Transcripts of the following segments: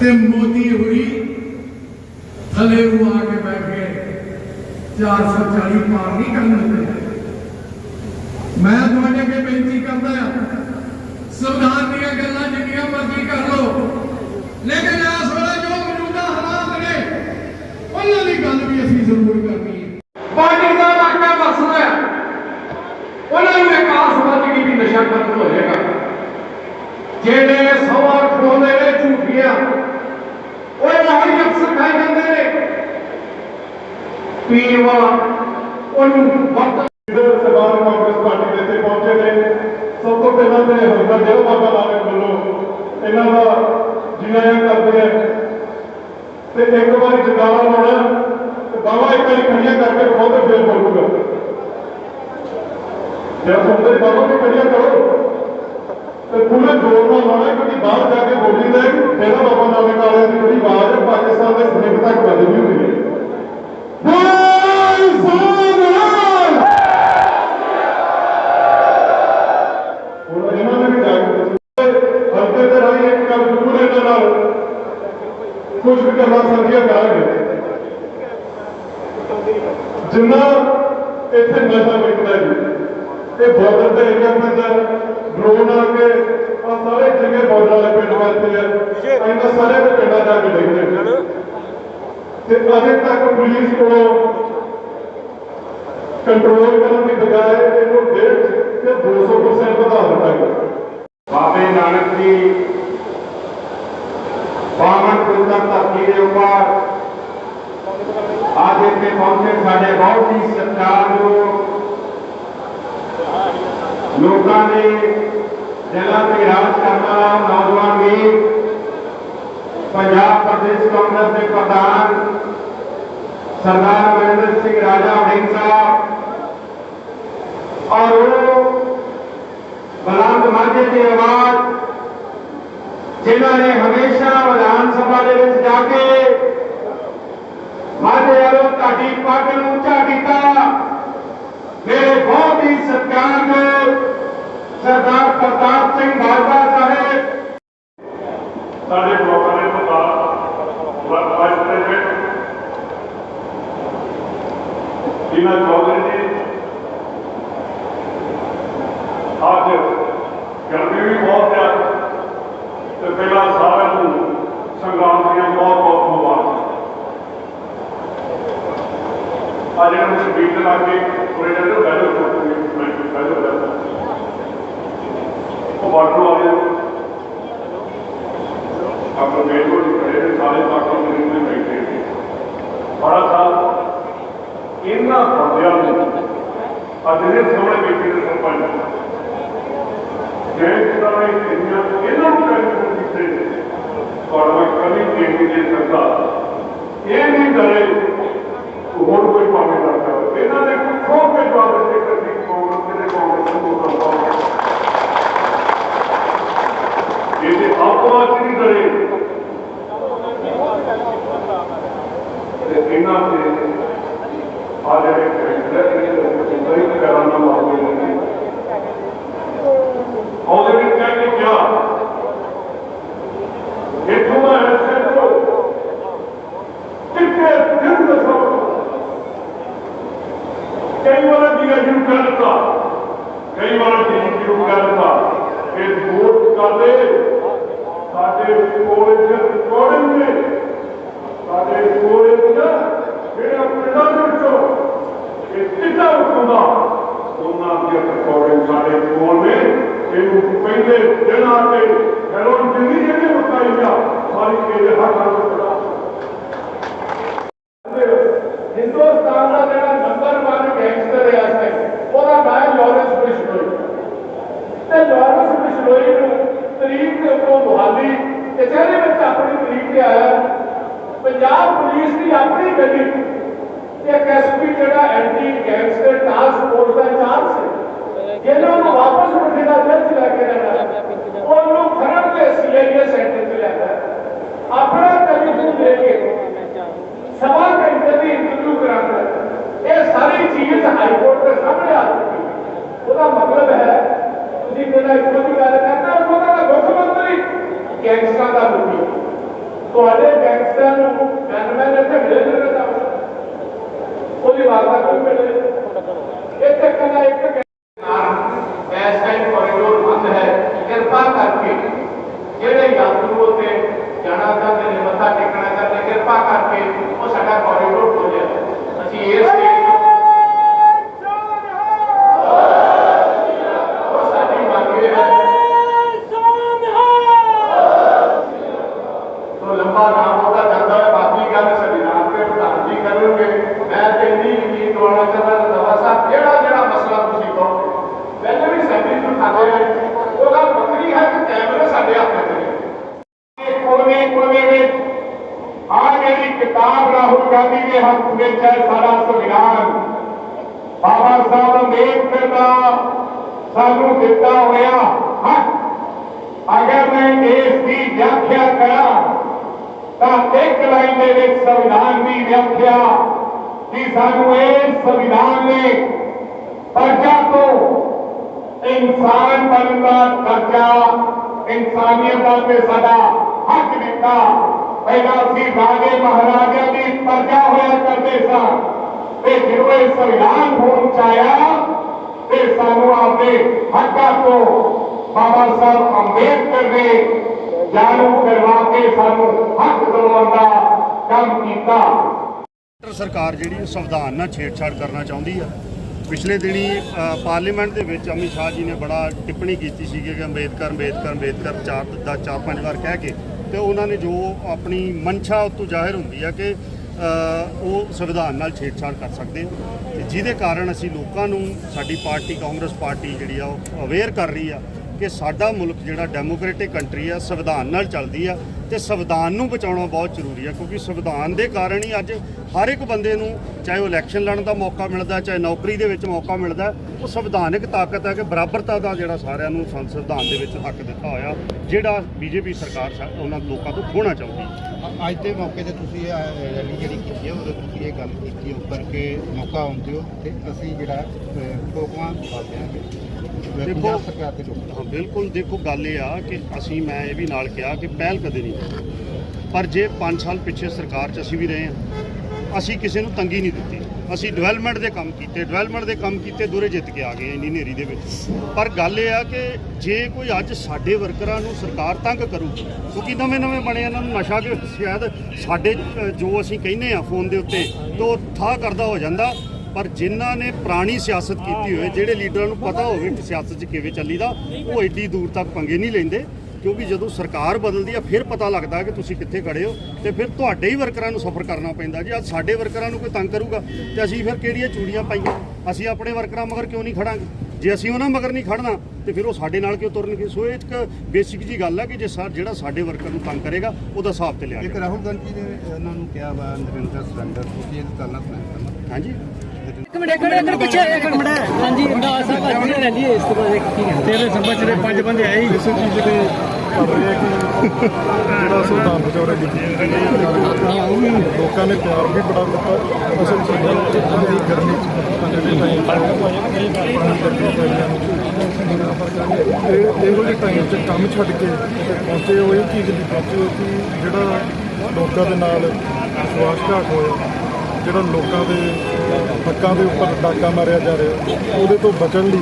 ਤੇ ਮੋਦੀ ਹੋਈ, ਥੱਲੇ ਨੂੰ ਆ ਕੇ ਬੈਠ ਗਏ। 440 ਪਾਰ ਨਹੀਂ ਕਰਨ ਦਿੰਦੇ ਮੈਂ ਤੁਹਾਡੇ ਅੱਗੇ ਬੇਨਤੀ ਕਰਦਾ ਹਾਂ, ਸੰਵਿਧਾਨ ਦੀਆਂ ਗੱਲਾਂ ਜਿੰਨੀਆਂ ਮਰਜ਼ੀ ਕਰ ਲਓ, ਲੇਕਿਨ ਇਸ ਵੇਲੇ ਜੋ ਮੌਜੂਦਾ ਹਾਲਾਤ ਨੇ ਉਹਨਾਂ ਦੀ ਗੱਲ ਵੀ ਅਸੀਂ ਜ਼ਰੂਰ ਕਰਨੀ ਹੈ ਪਾਰਟੀ ਦਾ ਇਲਾਕਾ ਵਸਦਾ ਹੈ ਉਹਨਾਂ ਨੂੰ ਇੱਕ ਆਸ ਵੱਜ ਗਈ ਵੀ ਨਸ਼ਾ ਖਤਮ ਹੋ ਜਾਏਗਾ ਜਿਹੜੇ ਸਵਾਰ ਖੋਦੇ ਨੇ ਝੂਠੀਆਂ ਉਹ ਮਾਹੀ ਅਫਸਰ ਖਾਈ ਜਾਂਦੇ ਨੇ ਪੀਣ ਉਹਨੂੰ ਵਕਤ ਲੀਡਰ ਸਰਦਾਰ ਕਾਂਗਰਸ ਪਾਰਟੀ ਦੇ ਇੱਥੇ ਪਹੁੰਚੇ ਨੇ। ਸਭ ਤੋਂ ਪਹਿਲਾਂ ਤੇ ਹਰਦਾ ਦੇਵ ਬਾਬਾ ਨਾਨਕ ਵੱਲੋਂ ਇਹਨਾਂ ਦਾ ਜਿਨਾਇਆ ਕਰਦੇ ਆ। ਤੇ ਇੱਕ ਵਾਰੀ ਜਗਾਵਾ ਲਾਉਣਾ, ਤੇ ਬਾਵਾ ਇੱਕ ਵਾਰੀ ਖੜੀਆਂ ਕਰਕੇ ਬਹੁਤ ਫੇਰ ਬੋਲੂਗਾ। ਜੇ ਸੁਣਦੇ ਬਾਬਾ ਵੀ ਖੜੀਆਂ ਕਰੋ। ਤੇ ਪੂਰੇ ਜ਼ੋਰ ਨਾਲ ਲਾਉਣਾ, ਕਿਉਂਕਿ ਬਾਹਰ ਜਾ ਕੇ ਬੋਲੀ ਦਾ ਤੇਰਾ ਬਾਬਾ ਨਾਨਕ ਵਾਲਿਆਂ ਦੀ ਜਿਹੜੀ ਆਵਾਜ਼ ਪਾਕਿਸਤਾਨ ਦੇ ਸਨੇਕ ਤੱਕ ਵੱਜਦੀ ਹੁੰਦੀ ਹੈ ਬੋਲ ਸੋਨਿਆਲ ਹੁਣ ਇਹਨਾਂ ਨੇ ਵੀ ਜਾ ਕੇ ਦੱਸਿਆ, ਹਲਕੇ ਦੇ ਰਾਹੀਂ ਇੱਕ ਗੱਲ ਜ਼ਰੂਰ ਇਹਨਾਂ ਨਾਲ ਕੁਝ ਵੀ ਗੱਲਾਂ ਸਾਂਝੀਆਂ ਕਰਾਂਗੇ ਜਿੰਨਾ ਇੱਥੇ ਨਸ਼ਾ ਵਿਕਦਾ ਜੀ ਇਹ ਬਾਰਡਰ ਤੇ ਏਰੀਆ ਪੈਂਦਾ ਡਰੋਨ ਆ ਕੇ ਆ ਸਾਰੇ ਜਿੰਨੇ ਬਾਰਡਰ ਵਾਲੇ ਪਿੰਡ ਵਾਸਤੇ ਆ ਇਹਨਾਂ ਸਾਰੇ ਦੇ ਪਿੰਡਾਂ ਜਾ ਕੇ ਦੇਖਦੇ ਨੇ ਤੇ ਅਜੇ ਤੱਕ ਪੁਲਿਸ ਕੋਲੋਂ ਕੰਟਰੋਲ ਕਰਨ ਦੀ ਬਜਾਏ ਇਹਨੂੰ ਡੇਢ ਤੇ 200% ਵਧਾ ਦਿੱਤਾ ਗਿਆ ਬਾਬੇ ਨਾਨਕ ਜੀ ਬਾਵਨ ਪੁੱਤਰ ਧਰਤੀ ਦੇ ਉੱਪਰ ਅੱਜ ਇੱਥੇ ਪਹੁੰਚੇ ਸਾਡੇ ਬਹੁਤ ਹੀ ਸਤਿਕਾਰਯੋਗ ਲੋਕਾਂ ਨੇ ਦਿਲਾਂ ਤੇ ਰਾਜ ਕਰਨ ਵਾਲਾ ਨੌਜਵਾਨ ਵੀਰ ਪੰਜਾਬ ਪ੍ਰਦੇਸ਼ ਕਾਂਗਰਸ ਦੇ ਪ੍ਰਧਾਨ ਸਰਦਾਰ ਮਹਿੰਦਰ ਸਿੰਘ ਰਾਜਾ ਵੜਿੰਗ ਸਾਹਿਬ ਔਰ ਉਹ ਬਲੰਦ ਮਾਝੇ ਦੀ ਆਵਾਜ਼ ਜਿਨ੍ਹਾਂ ਨੇ ਹਮੇਸ਼ਾ ਵਿਧਾਨ ਸਭਾ ਦੇ ਵਿੱਚ ਜਾ ਕੇ ਮਾਝੇ ਵਾਲੋਂ ਤੁਹਾਡੀ ਪੱਗ ਨੂੰ ਉੱਚਾ ਕੀਤਾ। ਮੇਰੇ ਬਹੁਤ ਹੀ ਸਤਿਕਾਰਯੋਗ ਸਰਦਾਰ ਪ੍ਰਤਾਪ ਸਿੰਘ ਬਾਜਵਾ ਸਾਹਿਬ ਸਾਡੇ ਬਲਾਕਾਂ ਦੇ ਪ੍ਰਧਾਨ ਵਾਈਸ ਪ੍ਰੈਜ਼ੀਡੈਂਟ ਇਹਨਾਂ ਚੌਧਰੀ ਜੀ ਅੱਜ ਗਰਮੀ ਵੀ ਬਹੁਤ ਹੈ ਤੇ ਪਹਿਲਾਂ ਸਾਰਿਆਂ ਨੂੰ ਸੰਗਰਾਮ ਦੀਆਂ ਬਹੁਤ ਬਹੁਤ ਮੁਬਾਰਕਾਂ ਅੱਜ ਇਹਨਾਂ ਨੂੰ ਸਪੀਚ ਲਾ ਕੇ ਥੋੜੇ ਜਿਹਾ ਤੋਂ ਬੈਠੋ ਬੈਠੋ ਬੈਠੋ ਉਹ ਬਾਟੂ ਵਾਲੇ ਆਪਣੇ ਮੇਲੋ ਦੇ ਖੜੇ ਨੇ ਸਾਰੇ ਬਾਕੀ ਮਰੀਜ਼ ਨੇ ਬੈਠੇ ਨੇ ਬੜਾ ਸਾਹਿਬ ਇਹਨਾਂ ਬੰਦਿਆਂ ਨੂੰ ਅੱਜ ਦੇ ਸਾਹਮਣੇ ਬੈਠੇ ਨੇ ਸਰਪੰਚ ਜੇ ਤਰ੍ਹਾਂ ਇਹ ਇੰਨੀਆਂ ਇਹਨਾਂ ਨੂੰ ਟੈਲੀਫੋਨ ਕੀਤੇ ਨੇ ਔਰ ਮੈਂ ਕਦੀ پورے جو کورن ۾ आपले پورے جو جنهن کي ڏاڻو اچو ਗੈਂਗਸਟਰਾਂ ਦਾ ਮੁਖੀ ਤੁਹਾਡੇ ਗੈਂਗਸਟਰ ਨੂੰ ਗਨਮੈਨ ਇੱਥੇ ਮਿਲੇ ਨਹੀਂ ਤਾਂ ਉਹਦੀ ਵਾਰਤਾ ਕੋਈ ਮਿਲੇ ਇੱਥੇ ਕਹਿੰਦਾ ਇੱਕ ਐਸ ਟਾਈਮ ਕੋਰੀਡੋਰ ਬੰਦ ਹੈ ਕਿਰਪਾ ਕਰਕੇ ਜਿਹੜੇ ਯਾਤਰੂ ਉੱਤੇ ਜਾਣਾ ਚਾਹੁੰਦੇ ਨੇ ਮੱਥਾ ਟੇਕਣਾ ਚਾਹੁੰਦੇ ਨੇ, ਕਿਰਪਾ ਕਰਕੇ ਉਹ ਸਾਡਾ ਕੋਰੀਡੋਰ ਖੋਲ੍ਹਿਆ ਅਸੀਂ ਇਸ ਸਟੇਜ ਉਹ ਸਾਡੀ ਮੰਗ ਇਹ ਹੈ ਤੋਂ ਲੰਬਾ ਨਾਮ ਉਹਦਾ ਜਾਂਦਾ ਹੈ ਬਾਕੀ ਗੱਲ ਸੰਵਿਧਾਨ ਦੇ ਪ੍ਰਧਾਨ ਜੀ ਕਰਨਗੇ ਮੈਂ ਤੇ ਇੰਨੀ ਯਕੀਨ ਦਿਵਾਉਣਾ ਚਾਹੁੰਦਾ ਦਵਾ ਸਾਹਿਬ ਜਿਹੜਾ ਜਿਹੜਾ ਮਸਲਾ ਤੁਸੀਂ ਕਹੋ ਪਹਿਲੇ ਵੀ ਸੈਂਟਰੀ ਨੂੰ ਖਾਦੇ ਨੇ ਉਹ ਗੱਲ ਵੱਖਰੀ ਹੈ ਕਿ ਕੈਮਰੇ ਸਾਡੇ ਹੱਥ ਵਿੱਚ ਨੇ ਕੋਨੇ ਕੋਨੇ ਵਿੱਚ ਆ ਜਿਹੜੀ ਕਿਤਾਬ ਰਾਹੁਲ ਗਾਂਧੀ ਦੇ ਹੱਥ ਵਿੱਚ ਹੈ ਸਾਡਾ ਸੰਵਿਧਾਨ ਬਾਬਾ ਸਾਹਿਬ ਅੰਬੇਦਕਰ ਦਾ ਸਾਨੂੰ ਦਿੱਤਾ ਹੋਇਆ ਹੱਕ। ਅਗਰ ਮੈਂ ਇਸ ਦੀ ਵਿਆਖਿਆ ਕਰਾਂ, ਤਾਂ ਇੱਕ ਲਾਈਨ ਦੇ ਵਿੱਚ ਸੰਵਿਧਾਨ ਦੀ ਵਿਆਖਿਆ ਕਿ ਸਾਨੂੰ ਇਸ ਸੰਵਿਧਾਨ ਨੇ ਪ੍ਰਜਾ ਤੋਂ ਇਨਸਾਨ ਬਣਨ ਦਾ ਦਰਜਾ, ਇਨਸਾਨੀਅਤ ਦਾ ਤੇ ਸਾਡਾ ਹੱਕ ਦਿੱਤਾ। ਪਹਿਲਾਂ ਅਸੀਂ ਰਾਜੇ ਮਹਾਰਾਜਿਆਂ ਦੀ ਪ੍ਰਜਾ ਹੋਇਆ ਕਰਦੇ ਸਾਂ ਤੇ ਜਦੋਂ ਇਹ ਸੰਵਿਧਾਨ ਹੋਣ ਚ ਆਇਆ ਤੇ ਸਾਨੂੰ ਆਪਣੇ ਹੱਕਾਂ ਤੋਂ ਬਾਬਾ ਸਾਹਿਬ ਅੰਬੇਦਕਰ ਨੇ ਜਾਣੂ ਕਰਵਾ ਕੇ ਸਾਨੂੰ ਹੱਕ ਦਿਵਾਉਣ ਦਾ ਕੰਮ ਕੀਤਾ ਸਰਕਾਰ ਜਿਹੜੀ ਸੰਵਿਧਾਨ ਨਾਲ ਛੇੜਛਾੜ ਕਰਨਾ ਚਾਹੁੰਦੀ ਆ ਪਿਛਲੇ ਦਿਨੀ ਪਾਰਲੀਮੈਂਟ ਦੇ ਵਿੱਚ ਅਮਿਤ ਸ਼ਾਹ ਜੀ ਨੇ ਬੜਾ ਟਿੱਪਣੀ ਕੀਤੀ ਸੀ ਕਿ ਅੰਬੇਦਕਰ ਅੰਬੇਦਕਰ ਅੰਬੇਦਕਰ ਚਾਰ ਦਾ ਚਾਰ ਪੰਜ ਵਾਰ ਕਹਿ ਕੇ ਤੇ ਉਹਨਾਂ ਨੇ ਜੋ ਆਪਣੀ ਮਨਸ਼ਾ ਉਤੋਂ ਜ਼ਾਹਿਰ ਹੁੰਦੀ ਆ ਕਿ ਉਹ ਸੰਵਿਧਾਨ ਨਾਲ ਛੇੜਛਾੜ ਕਰ ਸਕਦੇ ਆ ਤੇ ਜਿਹਦੇ ਕਾਰਨ ਅਸੀਂ ਲੋਕਾਂ ਨੂੰ, ਸਾਡੀ ਪਾਰਟੀ, ਕਾਂਗਰਸ ਪਾਰਟੀ ਜਿਹੜੀ ਆ, ਉਹ ਅਵੇਅਰ ਕਰ ਰਹੀ ਆ ਕਿ ਸਾਡਾ ਮੁਲਕ ਜਿਹੜਾ ਡੈਮੋਕ੍ਰੈਟਿਕ ਕੰਟਰੀ ਆ, ਸੰਵਿਧਾਨ ਨਾਲ ਚੱਲਦੀ ਆ ਤੇ ਸੰਵਿਧਾਨ ਨੂੰ ਬਚਾਉਣਾ ਬਹੁਤ ਜ਼ਰੂਰੀ ਆ, ਕਿਉਂਕਿ ਸੰਵਿਧਾਨ ਦੇ ਕਾਰਨ ਹੀ ਅੱਜ ਹਰ ਇੱਕ ਬੰਦੇ ਨੂੰ ਚਾਹੇ ਉਹ ਇਲੈਕਸ਼ਨ ਲੜਨ ਦਾ ਮੌਕਾ ਮਿਲਦਾ, ਚਾਹੇ ਨੌਕਰੀ ਦੇ ਵਿੱਚ ਮੌਕਾ ਮਿਲਦਾ, ਉਹ ਸੰਵਿਧਾਨਿਕ ਤਾਕਤ ਹੈ ਕਿ ਬਰਾਬਰਤਾ ਦਾ ਜਿਹੜਾ ਸਾਰਿਆਂ ਨੂੰ ਸੰ- ਸੰਵਿਧਾਨ ਦੇ ਵਿੱਚ ਹੱਕ ਦਿੱਤਾ ਹੋਇਆ, ਜਿਹੜਾ ਬੀਜੇਪੀ ਸਰਕਾਰ ਉਹਨਾਂ ਲੋਕਾਂ ਤੋਂ ਖੋਣਾ ਚਾਹੁੰਦੀ। ਹੈ ਅੱਜ ਦੇ ਮੌਕੇ ਤੇ ਤੁਸੀਂ ਇਹ ਰੈਲੀ ਜਿਹੜੀ ਕੀਤੀ ਹੈ ਉਹਦੇ ਤੁਸੀਂ ਇਹ ਗੱਲ ਕੀਤੀ ਉੱਪਰ ਕਿ ਮੌਕਾ ਆਉਂਦੇ ਹੋ ਤੇ ਅਸੀਂ ਜਿਹੜਾ ਫੋਕਵਾਂ ਪਾ ਦਿਆਂਗੇ। ਦੇਖੋ- ਸਰਕਾਰ ਦੇ ਲੋਕ। ਹਾਂ ਬਿਲਕੁਲ ਦੇਖੋ ਗੱਲ ਇਹ ਆ ਕਿ ਅਸੀਂ ਮੈਂ ਇਹ ਵੀ ਨਾਲ ਕਿਹਾ ਕਿ ਪਹਿਲ ਕਦੇ ਨਹੀਂ। ਪਰ ਜੇ 5 ਸਾਲ ਪਿੱਛੇ ਸਰਕਾਰ 'ਚ ਅਸੀਂ ਵੀ ਰਹੇ ਹਾਂ ਅਸੀਂ ਕਿਸੇ ਨੂੰ ਤੰਗੀ ਨਹੀਂ ਦਿੱਤੀ। ਅਸੀਂ ਡਿਵੈਲਪਮੈਂਟ ਦੇ ਕੰਮ ਕੀਤੇ ਡਿਵੈਲਪਮੈਂਟ ਦੇ ਕੰਮ ਕੀਤੇ ਦੂਰੇ ਜਿੱਤ ਕੇ ਆ ਗਏ ਇੰਨੀ ਹਨੇਰੀ ਦੇ ਵਿੱਚ। ਪਰ ਗੱਲ ਇਹ ਆ ਕਿ ਜੇ ਕੋਈ ਅੱਜ ਸਾਡੇ ਵਰਕਰਾਂ ਨੂੰ ਸਰਕਾਰ ਤੰਗ ਕਰੂ ਕਿਉਂਕਿ ਨਵੇਂ ਨਵੇਂ ਬਣੇ ਇਹਨਾਂ ਨੂੰ ਨਸ਼ਾ ਕਿ ਸ਼ਾਇਦ ਸਾਡੇ ਜੋ ਅਸੀਂ ਕਹਿੰਦੇ ਆ ਫੋਨ ਦੇ ਉੱਤੇ ਤੋਂ ਥਾਹ ਕਰਦਾ ਹੋ ਜਾਂਦਾ ਪਰ ਜਿਨ੍ਹਾਂ ਨੇ ਪੁਰਾਣੀ ਸਿਆਸਤ ਕੀਤੀ ਹੋਏ ਜਿਹੜੇ ਲੀਡਰਾਂ ਨੂੰ ਪਤਾ ਹੋਵੇ ਕਿ ਸਿਆਸਤ 'ਚ ਕਿਵੇਂ ਚੱਲੀਦਾ ਉਹ ਏਡੀ ਦੂਰ ਤੱਕ ਪੰਗੇ ਨਹੀਂ ਲੈਂਦੇ ਕਿਉਂਕਿ ਜਦੋਂ ਸਰਕਾਰ ਬਦਲਦੀ ਆ ਫਿਰ ਪਤਾ ਲੱਗਦਾ ਕਿ ਤੁਸੀਂ ਕਿੱਥੇ ਖੜੇ ਹੋ ਤੇ ਫਿਰ ਤੁਹਾਡੇ ਹੀ ਵਰਕਰਾਂ ਨੂੰ ਸਫਰ ਕਰਨਾ ਪੈਂਦਾ। ਜੀ ਅੱਜ ਸਾਡੇ ਵਰਕਰਾਂ ਨੂੰ ਕੋਈ ਤੰਗ ਕਰੂਗਾ ਤੇ ਅਸੀਂ ਫਿਰ ਕਿਹੜੀਆਂ ਚੂੜੀਆਂ ਪਾਈਆਂ? ਅਸੀਂ ਆਪਣੇ ਵਰਕਰਾਂ ਮਗਰ ਕਿਉਂ ਨਹੀਂ ਖੜਾਂਗੇ? ਜੇ ਅਸੀਂ ਉਹਨਾਂ ਮਗਰ ਨਹੀਂ ਖੜਨਾ ਤੇ ਫਿਰ ਉਹ ਸਾਡੇ ਨਾਲ ਕਿਉਂ ਤੁਰਨਗੇ? ਸੋ ਇਹ ਇੱਕ ਬੇਸਿਕ ਜੀ ਗੱਲ ਹੈ ਕਿ ਜੇ ਸਾ ਜਿਹੜਾ ਸਾਡੇ ਵਰਕਰ ਨੂੰ ਤੰਗ ਕਰੇਗਾ ਉਹਦਾ ਹਿਸਾਬ ਤੇ ਲਿਆ ਇੱਕ ਜਾਏਗਾ ਰਾਹੁਲ ਗਾਂਧੀ ਨੇ ਉਹਨਾਂ ਨੂੰ ਕਿਹਾ ਵਾ ਨਰਿੰਦਰ ਸਰੰਦਰ ਤੁਸੀਂ ਇਹ ਕਰਨਾ ਸੁਣਾਇਆ ਹਾਂਜੀ। ਇੱਕ ਮਿੰਟ ਇੱਕ ਮਿੰਟ ਪਿੱਛੇ ਇੱਕ ਮਿੰਟ। ਹਾਂਜੀ। ਇੰਦਾ ਸਾਹਿਬ ਭਾਜੀ ਨੇ ਰੈਲੀ ਇਸ ਤੋਂ ਬਾਅਦ ਇੱਕ ਕੀ ਕਹਿੰਦੇ? ਤੇਰੇ ਸੰਬੰਧ ਦੇ ਪੰਜ ਬੰਦੇ ਆਏ ਹੀ ਇਸੇ ਚੀਜ਼ ਦੇ ਜਿਹੜਾ ਸੁਲਤਾਨ ਬਚੌਰੇ ਦੀ ਲੋਕਾਂ ਨੇ ਪਿਆਰ ਵੀ ਬੜਾ ਦਿੱਤਾ। ਅਸਲ ਗਰਮੀ ਅੰਦਰ ਦੇ ਪੈਣੀਆਂ ਇਹ ਜਿਹੇ ਟਾਈਮ 'ਚ ਕੰਮ ਛੱਡ ਕੇ ਪਹੁੰਚੇ ਇਹ ਚੀਜ਼ ਦੀ ਪਹੁੰਚੇ ਕਿ ਜਿਹੜਾ ਲੋਕਾਂ ਦੇ ਨਾਲ ਵਿਸ਼ਵਾਸਘਾਤ ਹੋਇਆ। ਜਿਹੜਾ ਲੋਕਾਂ ਦੇ ਹੱਕਾਂ ਦੇ ਉੱਪਰ ਡਾਕਾ ਮਾਰਿਆ ਜਾ ਰਿਹਾ ਉਹਦੇ ਤੋਂ ਬਚਣ ਲਈ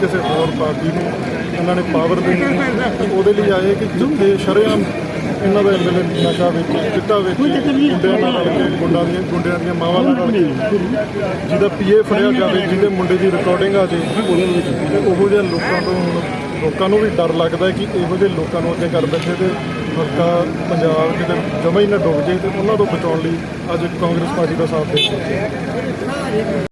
ਕਿਸੇ ਹੋਰ ਪਾਰਟੀ ਨੂੰ ਇਹਨਾਂ ਨੇ ਪਾਵਰ ਦੇਣੀ ਹੈ ਉਹਦੇ ਲਈ ਆਏ ਕਿ ਜਿੱਥੇ ਸ਼ਰੇਆਮ ਇਹਨਾਂ ਦਾ ਐਮਐਲਏ ਨਸ਼ਾ ਵਿੱਚ ਚਿੱਟਾ ਵਿੱਚ ਗੁੰਡਿਆਂ ਨਾਲ ਰਲ ਕੇ ਗੁੰਡਾਂ ਦੀਆਂ ਗੁੰਡਿਆਂ ਦੀਆਂ ਮਾਵਾਂ ਨਾਲ ਰਲ ਕੇ। ਜਿਹਦਾ ਪੀਏ ਫੜਿਆ ਜਾਵੇ ਜਿਹਦੇ ਮੁੰਡੇ ਦੀ ਰਿਕਾਰਡਿੰਗ ਆ ਜੇ ਉਹੋ ਜਿਹੇ ਲੋਕਾਂ ਤੋਂ ਹੁਣ ਲੋਕਾਂ ਨੂੰ ਵੀ ਡਰ ਲੱਗਦਾ ਕਿ ਇਹੋ ਜਿਹੇ ਲੋਕਾਂ ਨੂੰ ਅੱਗੇ ਕਰ ਬੈਠੇ ਤੇ ਹਲਕਾ ਪੰਜਾਬ ਕਿਤੇ ਜਮਾ ਹੀ ਨਾ ਡੁੱਬ ਜੇ ਤੇ ਉਹਨਾਂ ਤੋਂ ਬਚਾਉਣ ਲਈ ਅੱਜ ਕਾਂਗਰਸ ਪਾਰਟੀ ਦਾ ਸਾਥ ਦੇ